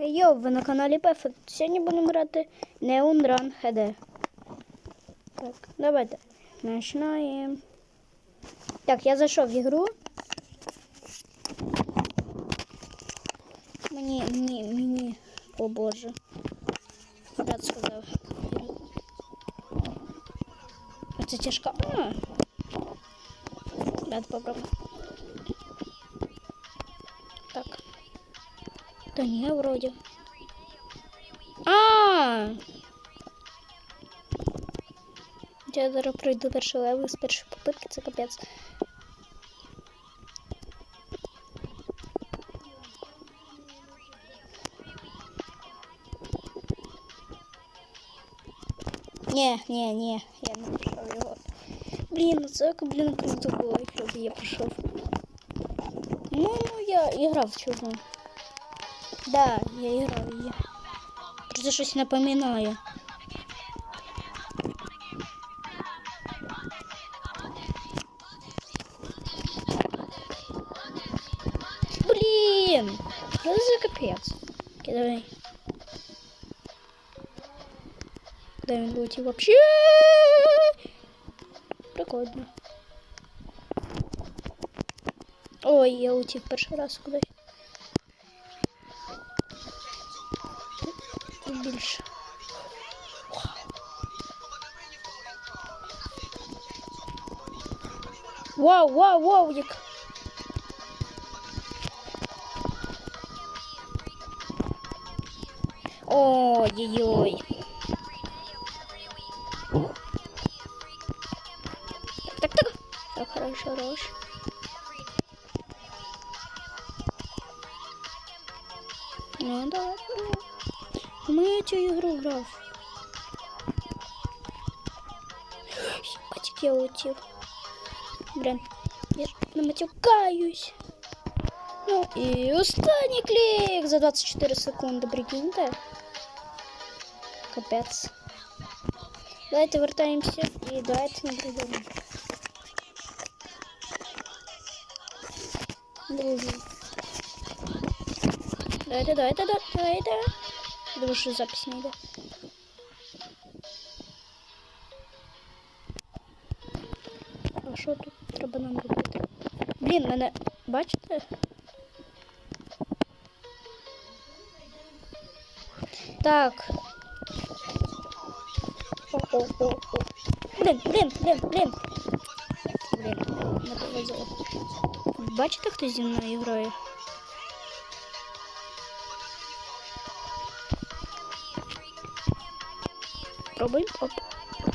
Йо, ви на каналі Пефект. Сьогодні будемо грати Neon Run HD. Так, давайте. Починаємо. Так, я зайшов в ігру. Мені, мені, мені. О боже. Брат сказав. Це тяжка. А. Брат попробуй. Да не, вроде. А! Я зараз пройду перший левел з першої попитки, це капець. Ні, ні, ні, я не пройшов його. Блін, ну це блін круто було, якщо б я пройшов. Ну, я і грав в чому. Да, я играл ее. Просто щось напоминаю. Блин! Что за капец? Куда он будет вообще? Прикольно. Ой, я утік перший раз кудись. Вау, вау, вау, як. Ой-ой-ой. Так, так, так. Так, хорошо, хорошо. Ну, давай. Ми цю ігру грав. Ебать, я утів. Блин, я наматюкаюсь. Ну и устань клик за 24 секунды, прикинь-то. Капец. Давайте вертаемся и давайте наблюдаем. Дружи. Да это, да это, да, да это. Думаю, что запись не идет. Що тут треба нам робити? Блін, мене бачите? Так. О-о-о-о. Блін, блін, блін, блін. Блін, не повезло. Бачите, хто зі мною грає? Пробуем. Оп.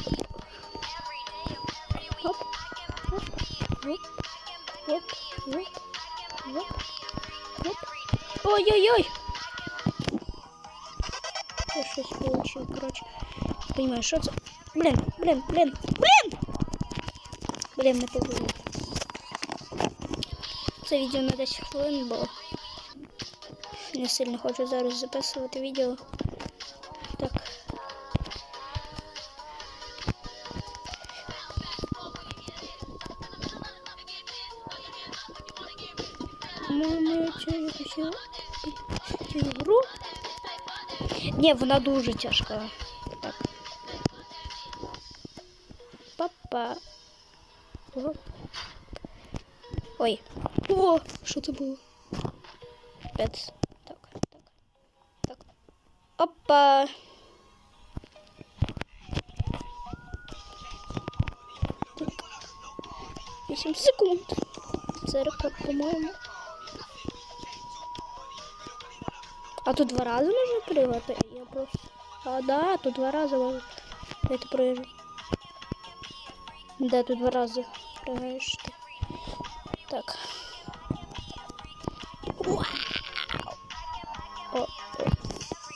Оп. Оп. Оп. Оп. Оп. Ой-ой-ой. Я щось получил, короче. Понимаю, что это? Блин, блин, блин, блин! Блин, не повезло. Це відео на 10 хвилин, бо не сильно хочу зараз записувати відео. Так. Ні, вона дуже тяжка. Так. Папа. О. Ой. О, що це було? Пец. Так, так. Так. Опа. Так. 8 секунд. Це рекорд, по-моєму. А тут два рази можна пригати? Я просто. А, да, тут два рази можна. Давайте проїжджу. Да, тут два рази пригаєш ти. Так. Вау! О, о,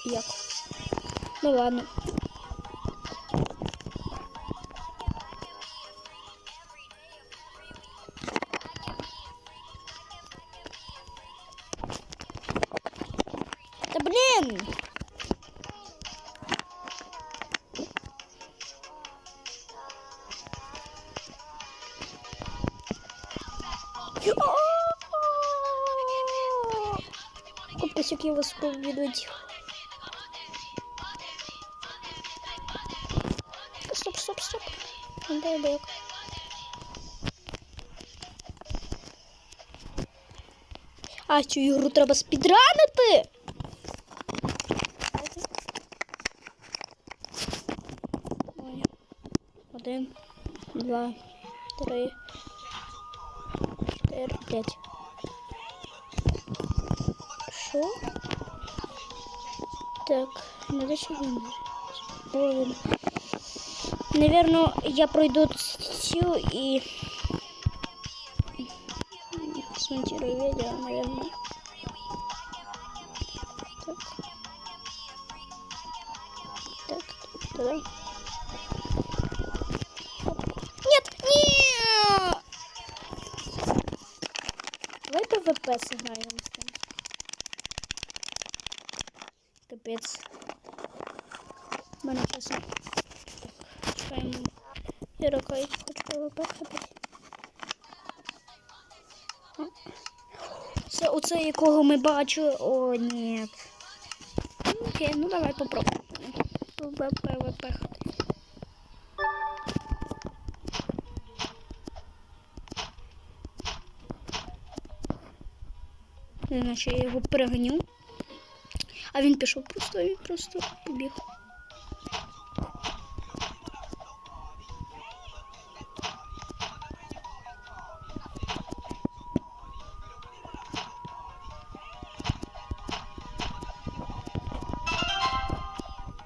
як? Ну ладно. Як я вас провідуть. Стоп, стоп, стоп. Дай бек. А цю ігру треба спідранити. Один, два, три, чотири, п'ять. Що? Так, надо він? Блин. Наверно, я пройду цю и смонтирую видео, наверное. Капец. У мене чесно. Чекаємо. Ірока, хочу ходити. Це оце, якого ми бачили. О, ні. Окей, ну давай попробуємо. ПВП я його переганю. А він пішов просто, він просто побіг.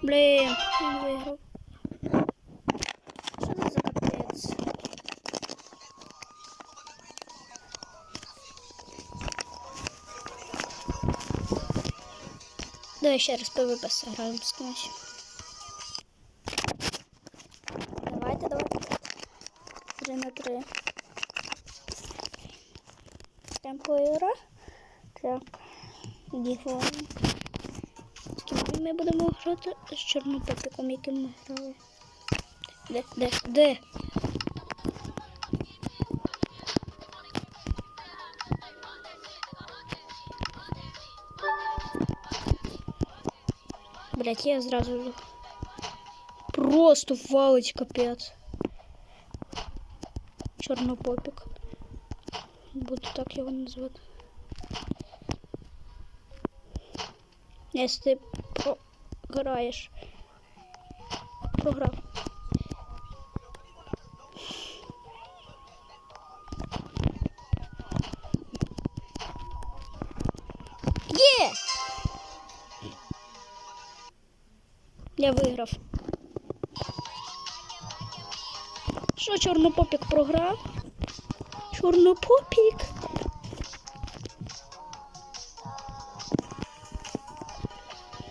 Блін, він виграв. Що це за капець? Давай ще раз ПВП сыграем с кимось. Давайте, давайте. Три на три. Темпо ігра. Так. Діфон. З ким ми будемо грати? З чорнопопіком, яким ми грали. Де, де, де? Блять, я зразу просто валить капець. Чорнопопік. Буду так його називати. Якщо ти програєш. Програв. Я виграв. Що чорнопопік програв? Чорнопопік.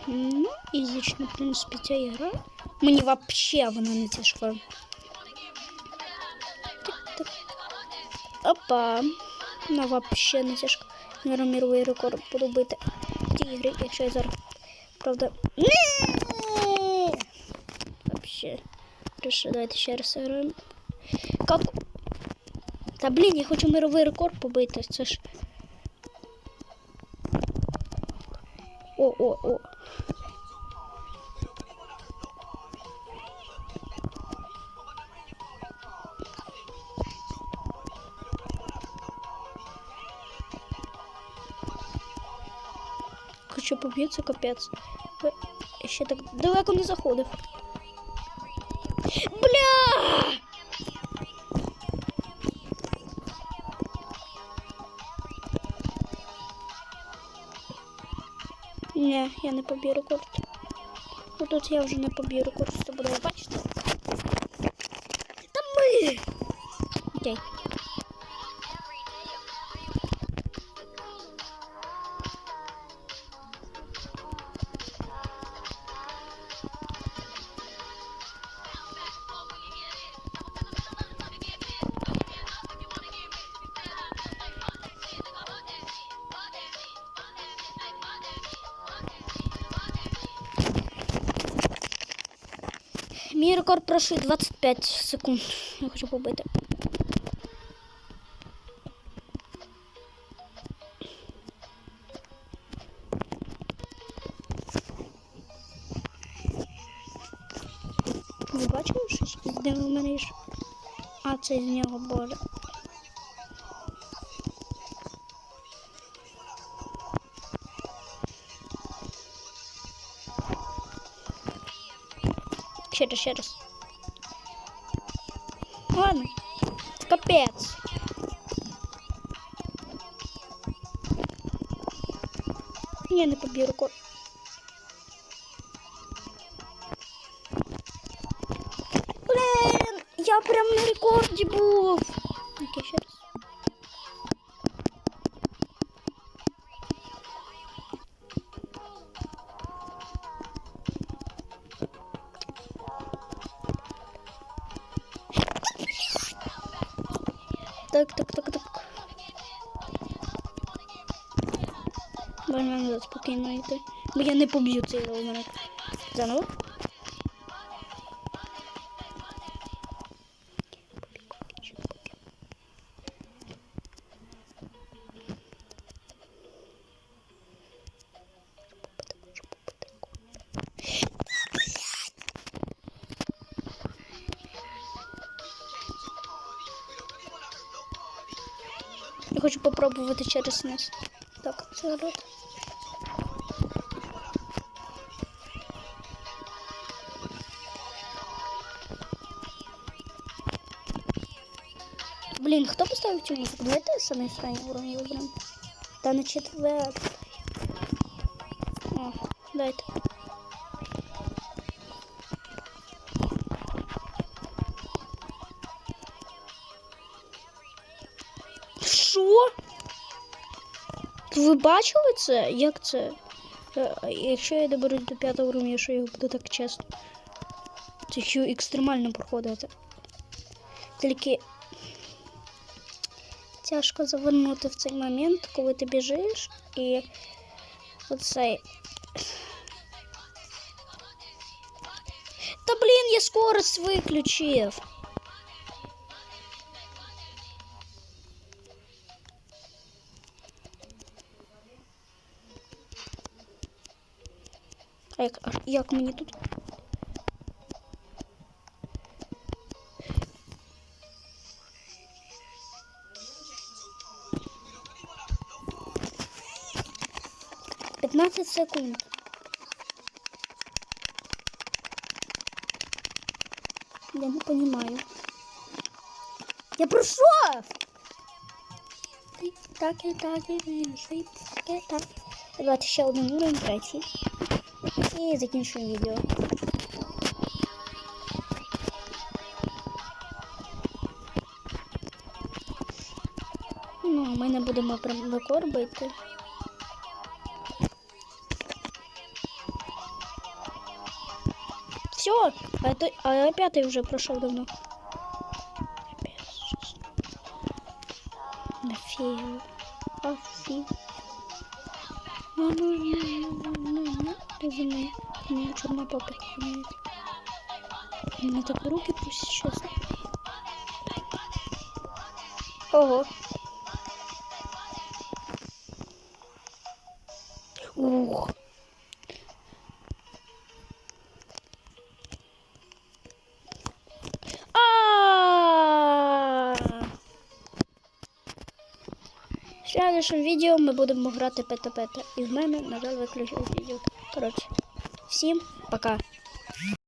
Ну, ізично, в принципі, ця ігра. Мені вообще вона не тяжка. Опа. Вона вообще не тяжка. Наверно, міровий рекорд буду бити ті ігри, якщо я зараз. Правда. Вообще. Хорошо, давайте ще раз граємо. Как? Та блін, я хочу мировий рекорд побити. Це ж. О, о, о. Хочу поб'ється капець. Ще так далеко не заходив. Ні, я не поб'ю рекорд. Ну тут я вже не поб'ю рекорд, що буде бачите. Та ми! Окей. Мій рекорд пройшов 25 секунд. Я хочу побити. Ви бачили щось? Де в мене ж? А, це з нього болі. раз, ще раз. Ладно. Капець. Ні, не поб'ю рекорд. Блін, я прям на рекорді був. Окей, ще раз. Назад. Бо я не поб'ю цей номер. Заново. Я хочу попробувати через низ. Так, це рот. Блін, хто поставив цю музику? Давайте самий останній уровень виберемо. Та на четвертий. О, дайте. Що? Ви бачили це? Як це? Е, я доберусь до п'ятого уровня, що його буде так чесно. Це що екстремально проходити. Тільки тяжко завернути в цей момент, коли ти біжиш і оцей. Та блін, я скорость виключив. А як, а як мені тут? Пятнадцать секунд. Я не понимаю. Я прошел! Так, і так, і так, і так. Давайте ще один уровень, третій. І закінчуємо відео. Ну, ми не будемо прям рекорд бити. Все, а, это, а я пятый уже прошел давно. Нафиг. Афи. Ну, ну, ну, ну, ну, ну. Ты за мной. Мне черная папа нет. У меня так руки пусть сейчас. Ого. Следующем відео ми будемо грати пета-пета. І в мене, на жаль, виключили відео. Коротше, всім пока.